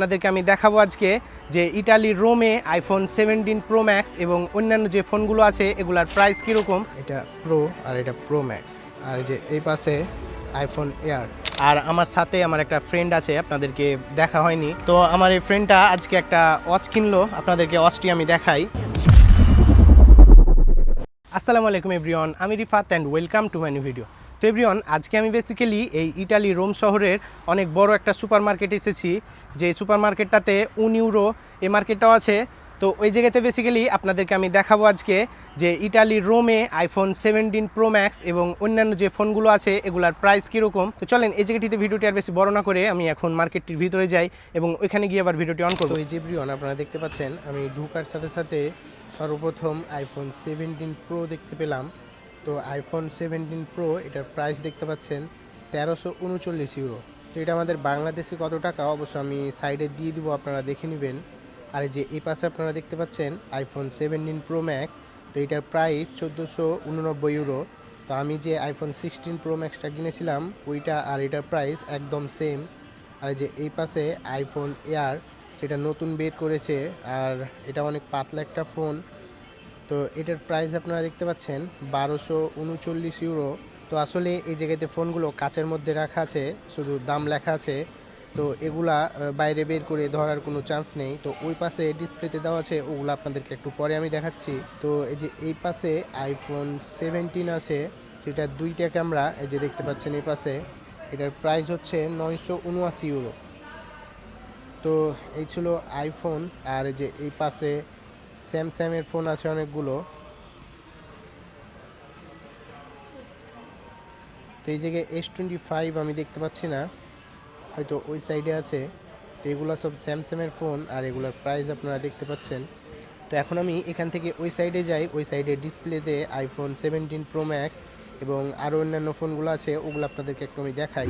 আপনাদেরকে আমি দেখাবো আজকে যে ইটালির রোমে আইফোন সেভেন্টিন প্রো ম্যাক্স এবং অন্যান্য যে ফোনগুলো আছে এগুলার প্রাইস কীরকম? এটা প্রো আর এটা প্রো ম্যাক্স আর এই যে এই পাশে আইফোন এয়ার আর আমার সাথে আমার একটা ফ্রেন্ড আছে আপনাদেরকে দেখা হয়নি। তো আমার এই ফ্রেন্ডটা আজকে একটা ওয়াচ কিনলো। আপনাদেরকে ওয়াচটি আমি দেখাই। আসসালামু আলাইকুম এভরিওয়ান, আমি Rifat and welcome to my new video তো এভরিওয়ান, আজকে আমি বেসিক্যালি এই ইটালি রোম শহরের অনেক বড় একটা সুপার মার্কেট এসেছি। যে সুপার মার্কেটটাতে উন ইউরো এই মার্কেটটাও আছে। তো ওই জায়গাতে বেসিক্যালি আপনাদেরকে আমি দেখাবো আজকে যে ইটালির রোমে আইফোন সেভেন্টিন প্রো ম্যাক্স এবং অন্যান্য যে ফোনগুলো আছে, এগুলার প্রাইস কীরকম? তো চলেন, এই জায়গাটিতে ভিডিওটি আর বেশি বড় না করে আমি এখন মার্কেটটির ভিতরে যাই এবং ওইখানে গিয়ে আবার ভিডিওটি অন করব। এই যে এভরিওয়ান আপনারা দেখতে পাচ্ছেন, আমি ঢুকার সাথে সাথে সর্বপ্রথম আইফোন সেভেন্টিন প্রো দেখতে পেলাম। তো আইফোন সেভেন্টিন প্রো এটার প্রাইস দেখতে পাচ্ছেন তেরোশো উনচল্লিশ ইউরো তো এটা আমাদের বাংলাদেশে কত টাকা? অবশ্য আমি সাইডে দিয়ে দিব, আপনারা দেখে নেবেন। আর এই যে এই পাশে আপনারা দেখতে পাচ্ছেন আইফোন সেভেন্টিন প্রো ম্যাক্স তো এটার প্রাইস চোদ্দোশো উননব্বই ইউরো তো আমি যে আইফোন সিক্সটিন প্রো ম্যাক্সটা কিনেছিলাম, ওইটা আর এটার প্রাইস একদম সেম আর যে এই পাশে আইফোন এয়ার যেটা নতুন বের করেছে, আর এটা অনেক পাতলা একটা ফোন তো এটার প্রাইস আপনারা দেখতে পাচ্ছেন বারোশো উনচল্লিশ ইউরো তো আসলে এই জায়গাতে ফোনগুলো কাচের মধ্যে রাখা আছে, শুধু দাম লেখা আছে। তো এগুলা বাইরে বের করে ধরার কোনো চান্স নেই। তো ওই পাশে ডিসপ্লেতে দেওয়া আছে, ওগুলো আপনাদেরকে একটু পরে আমি দেখাচ্ছি। তো এই যে এই পাশে আইফোন সেভেন্টিন আছে যেটা দুইটা ক্যামেরা এই যে দেখতে পাচ্ছেন এই পাশে। এটার প্রাইস হচ্ছে নয়শো উনআশি ইউরো তো এই ছিল আইফোন আর যে এই পাশে স্যামসাংয়ের ফোন আছে অনেকগুলো। তো এই জায়গায় এস টোয়েন্টি ফাইভ আমি দেখতে পাচ্ছি না। হয়তো ওই সাইডে আছে। তো এগুলো সব স্যামসাংয়ের ফোন আর এগুলোর প্রাইস আপনারা দেখতে পাচ্ছেন। তো এখন আমি এখান থেকে ওই সাইডে যাই। ওই সাইডে ডিসপ্লেতে আইফোন সেভেন্টিন প্রো ম্যাক্স এবং আরও অন্যান্য ফোনগুলো আছে, ওগুলো আপনাদেরকে একটু আমি দেখাই।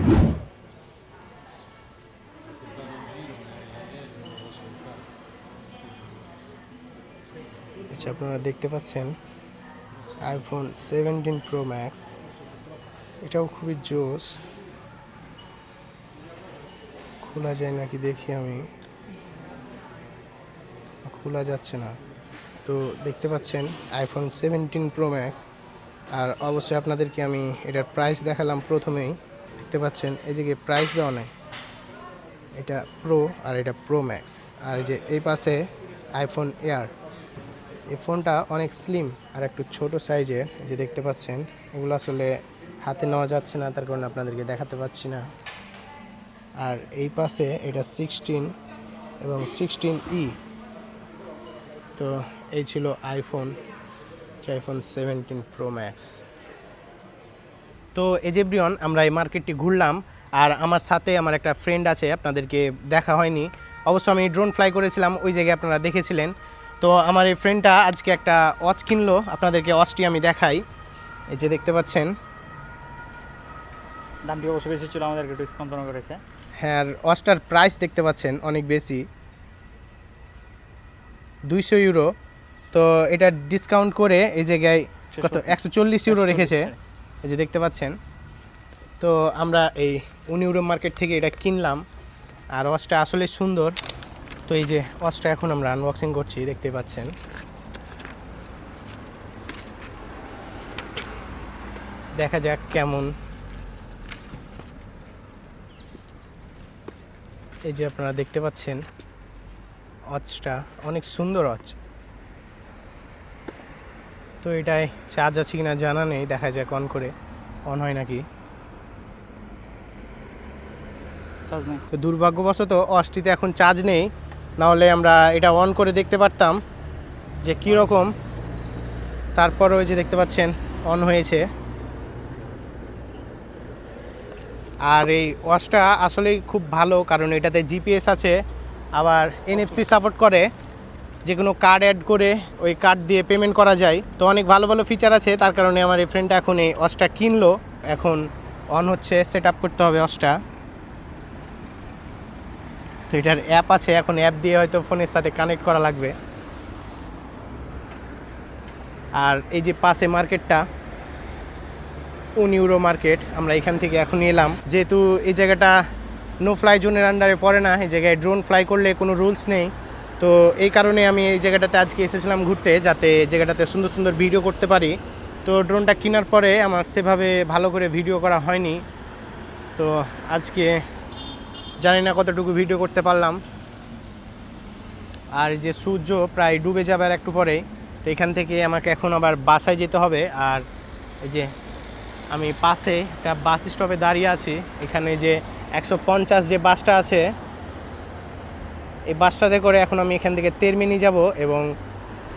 আচ্ছা আপনারা দেখতে পাচ্ছেন আইফোন সেভেন্টিন প্রো ম্যাক্স এটাও খুবই জোস। খোলা যায় নাকি দেখি আমি। খোলা যাচ্ছে না। তো দেখতে পাচ্ছেন আইফোন সেভেন্টিন প্রো ম্যাক্স আর অবশ্যই আপনাদেরকে আমি এটার প্রাইস দেখালাম প্রথমেই। দেখতে পাচ্ছেন, এই যে প্রাইস দেওয়া নেই? এটা প্রো আর এটা প্রো ম্যাক্স আর এই যে এই পাশে আইফোন এয়ার এই ফোনটা অনেক স্লিম আর একটু ছোট সাইজের যে দেখতে পাচ্ছেন, এগুলো আসলে হাতে নেওয়া যাচ্ছে না, তার কারণে আপনাদেরকে দেখাতে পাচ্ছি না। আর এই পাশে এটা সিক্সটিন এবং সিক্সটিন ই তো এই ছিল iPhone iPhone seventeen pro max তো যে আমরা এই মার্কেটটি ঘুরলাম, আর আমার সাথে আমার একটা ফ্রেন্ড আছে, আপনাদেরকে দেখা হয়নি। অবশ্য আমি ড্রোন ফ্লাই করেছিলাম, ওই জায়গায় আপনারা দেখেছিলেন। তো আমার এই ফ্রেন্ডটা আজকে একটা ওয়াচ কিনলো, আপনাদেরকে ওয়াচটি আমি দেখাই। এই যে দেখতে পাচ্ছেন। দামটি অবশ্য বেশি ছিল, আমাদেরকে একটু ডিসকাউন্ট করেছে। হ্যাঁ আর ওয়াচটার প্রাইস দেখতে পাচ্ছেন অনেক বেশি। দুইশো ইউরো তো এটা ডিসকাউন্ট করে এই জায়গায় কত? একশো চল্লিশ ইউরো রেখেছে। এই যে দেখতে পাচ্ছেন। তো আমরা এই উন ইউরো মার্কেট থেকে এটা কিনলাম। আর ওয়াচটা আসলে সুন্দর। তো এই যে ওয়াচটা এখন আমরা আনবক্সিং করছি দেখতে পাচ্ছেন। দেখা যাক কেমন এই যে আপনারা দেখতে পাচ্ছেন অচটা অনেক সুন্দর ওয়াচ তো এটায় চার্জ আছে কিনা জানা নেই দেখা যাক অন করে অন হয় নাকি। তো দুর্ভাগ্যবশত ওয়াচটিতে এখন চার্জ নেই নাহলে আমরা এটা অন করে দেখতে পারতাম যে কীরকম। তারপর ওই যে দেখতে পাচ্ছেন অন হয়েছে। আর এই ওয়াচটা আসলেই খুব ভালো, কারণ এটাতে জিপিএস আছে। আবার এনএফসি সাপোর্ট করে, যে কোনো কার্ড অ্যাড করে ওই কার্ড দিয়ে পেমেন্ট করা যায়। তো অনেক ভালো ভালো ফিচার আছে, তার কারণে আমার এই ফ্রেন্ডটা এখন এই ওয়াচটা কিনলো। এখন অন হচ্ছে সেট করতে হবে ওয়াচটা। তো এটার অ্যাপ আছে, এখন অ্যাপ দিয়ে হয়তো ফোনের সাথে কানেক্ট করা লাগবে। আর এই যে পাশে মার্কেটটা উন ইউরো মার্কেট আমরা এখান থেকে এখন এলাম। যেহেতু এই জায়গাটা নো ফ্লাই জোনের আন্ডারে পড়ে না, এই জায়গায় ড্রোন ফ্লাই করলে কোনো রুলস নেই। তো এই কারণে আমি এই জায়গাটাতে আজকে এসেছিলাম ঘুরতে, যাতে জায়গাটাতে সুন্দর সুন্দর ভিডিও করতে পারি। তো ড্রোনটা কেনার পরে আমার সেভাবে ভালো করে ভিডিও করা হয়নি। তো আজকে জানি না কতটুকু ভিডিও করতে পারলাম। আর যে সূর্য প্রায় ডুবে যাবে আর একটু পরে তো এখান থেকে আমাকে এখন আবার বাসায় যেতে হবে। আর এই যে আমি পাশে একটা বাস স্টপে দাঁড়িয়ে আছি। এখানে যে একশো পঞ্চাশ যে বাসটা আছে, এই বাসটাতে করে এখন আমি এখান থেকে তেরমিনি যাব এবং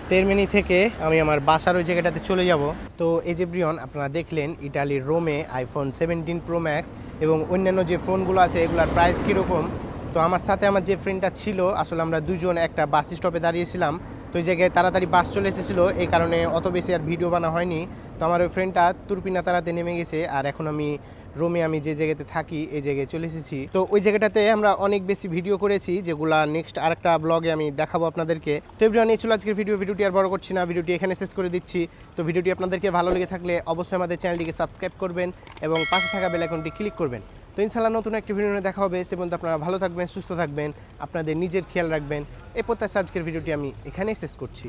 তেরমিনি থেকে আমি আমার বাসার ওই জায়গাটাতে চলে যাব। তো এই যে ব্রিয়ন, আপনারা দেখলেন ইটালির রোমে আইফোন সেভেন্টিন প্রো ম্যাক্স এবং অন্যান্য যে ফোনগুলো আছে, এগুলোর প্রাইস কীরকম? তো আমার সাথে আমার যে ফ্রেন্ডটা ছিল, আসলে আমরা দুজন একটা বাস স্টপে দাঁড়িয়েছিলাম। তো ওই জায়গায় তাড়াতাড়ি বাস চলে এসেছিল, এই কারণে অত বেশি আর ভিডিও বানা হয়নি। তো আমার ওই ফ্রেন্ডটা তুরপিনা তারাতে নেমে গেছে, আর এখন আমি রোমে আমি যে জায়গাতে থাকি, এই জায়গায় চলে এসেছি। তো ওই জায়গাটাতে আমরা অনেক বেশি ভিডিও করেছি, যেগুলা নেক্সট আরেকটা ব্লগে আমি দেখাবো আপনাদেরকে। তো এভরিওয়ান এই ছিল আজকের ভিডিও ভিডিওটি আর বড় করছি না ভিডিওটি এখানে শেষ করে দিচ্ছি। তো ভিডিওটি আপনাদেরকে ভালো লেগে থাকলে অবশ্যই আমাদের চ্যানেলটিকে সাবস্ক্রাইব করবেন এবং পাশে থাকা বেল আইকনটি ক্লিক করবেন। তো ইনশাল্লাহ নতুন একটি ভিডিও দেখা হবে। সে পর্যন্ত আপনারা ভালো থাকবেন, সুস্থ থাকবেন, আপনাদের নিজের খেয়াল রাখবেন। এরপর প্রত্যাশা আজকের ভিডিওটি আমি এখানেই শেষ করছি।